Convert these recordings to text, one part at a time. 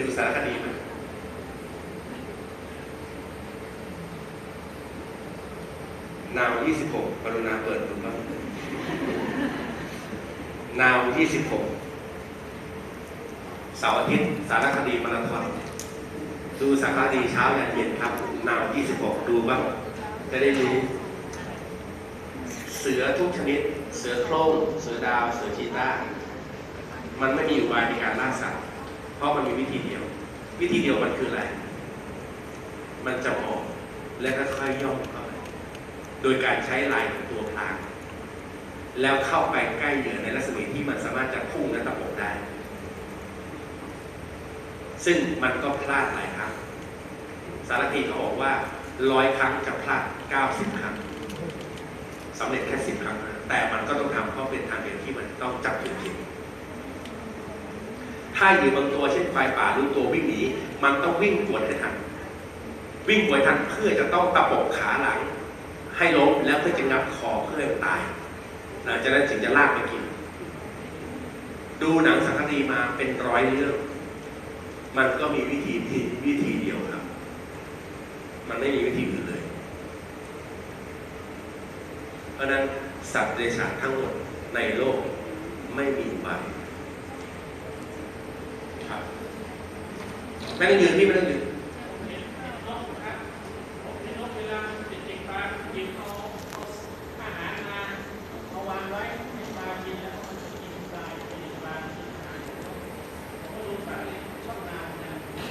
ดูสารคดีไหมนาว26กรุณาเปิดดูบ้างนาว26เสาร์อาทิตย์สารคดีมาราธอนดูสารคดีเช้ายันเย็นครับ นาว26ดูบ้างจะได้รู้ เสือทุกชนิด เสือโคร่งเสือดาว เสือชีต้า มันไม่มีอุบายในการล่าสัตว์เพ ราะมันมีวิธีเดียว วิธีเดียวมันคืออะไร มันจะมองและค่อยๆย่องเข้าไปโดยการใช้ลายของตัวพลางแล้วเข้าไปใกล้เหยื่อในรัศมีที่มันสามารถจะพุ่งและตะปบได้ ซึ่งมันก็พลาดหลายครั้ง สารคดีเขาบอกว่าร้อยครั้งจะพลาด 90 ครั้งสำเร็จแค่ 10 ครั้ง แต่มันก็ต้องทำเพราะเป็นทางเดียวที่มันต้องจับ จุดผิดถ้าอยู่บางตัวเช่นควายป่ารู้ตัววิ่งหนีมันต้องวิ่งกวดให้ทันวิ่งกวดทันเพื่อจะต้องตะปบขาหลัง ให้ล้มแล้วเพื่อจะงับคอเพื่อให้ตายหลังจากนั้นจึงจะลากไปกิน ดูหนังสารคดีมาเป็นร้อยเรื่อง มันก็มีวิธีที่วิธีเดียวครับ มันไม่มีวิธีอื่นเลย เพราะฉะนั้นสัตว์เดรัจฉานทั้งหมดในโลกไม่มีอุบาย ครับ ไม่ต้องยืนพี่ไม่ต้องยืน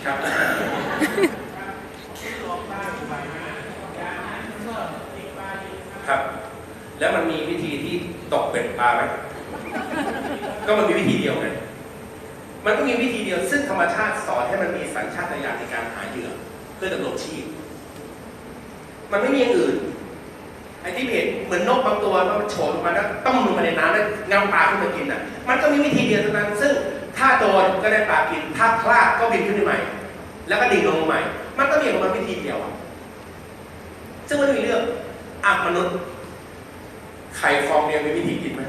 ครับครับ แล้วมันมีวิธีที่ตกเป็ดปลาไหมก็มันมีวิธีเดียวไง มันก็มีวิธีเดียวซึ่งธรรมชาติสอนให้มันมีสัญชาตญาณในการหาเหยื่อเพื่อดำรงชีพ มันไม่มีอย่างอื่นไอ้ที่เห็นเหมือนนกบางตัวมันโฉบลงมาแล้วต้องลงมาในน้ำแล้วงำปลาขึ้นมากินอะ มันก็มีวิธีเดียวเท่านั้น ซึ่งถ้าโดนก็ได้ปลากิน ถ้าพลาดก็บินขึ้นไปใหม่ แล้วก็ดิ่งลงมาใหม่ มันก็มีของมันวิธีเดียว ซึ่งมันม่มีเรื่องอะมนุษย์ไข่ฟองเดียวมีวิธีกินไหม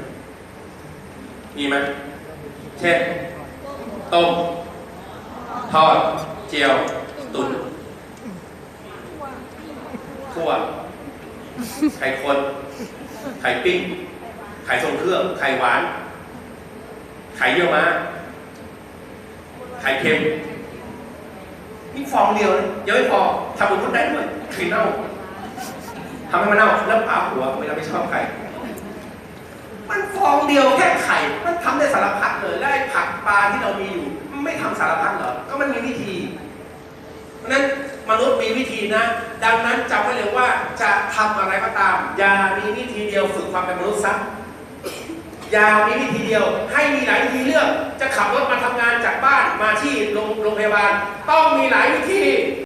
มีไหมเช่น ต้ม ทอด เจียว ตุ๋นคั่วไข่คนไข่ปิ้ง ไข่ทรงเครื่อง ไข่หวาน ไข่เยี่ยวม้า ไข่เค็มนี่ฟองเดียวเลยยังไม่พอทำเป็นพุทธได้ด้วยไข่เน่าทำให้มันเน่าแล้วปาหัวเวลาไม่ชอบใคร องเดียวแค่ไข่มันทำได้สารพัดเลยแล้วไอ้ผักปลาที่เรามีอยู่ไม่ทำสารพัดเหรอก็มันมีวิธี เพราะนั้นมนุษย์มีวิธีนะ ดังนั้นจำไว้เลยว่าจะทำอะไรก็ตาม อย่ามีวิธีเดียวฝึกความเป็นมนุษย์ซะอย่ามีวิธีเดียว ให้มีหลายวิธีเลือกจะขับรถมาทำงานจากบ้านมาที่โรงโรงพยาบาล ต้องมีหลายวิธี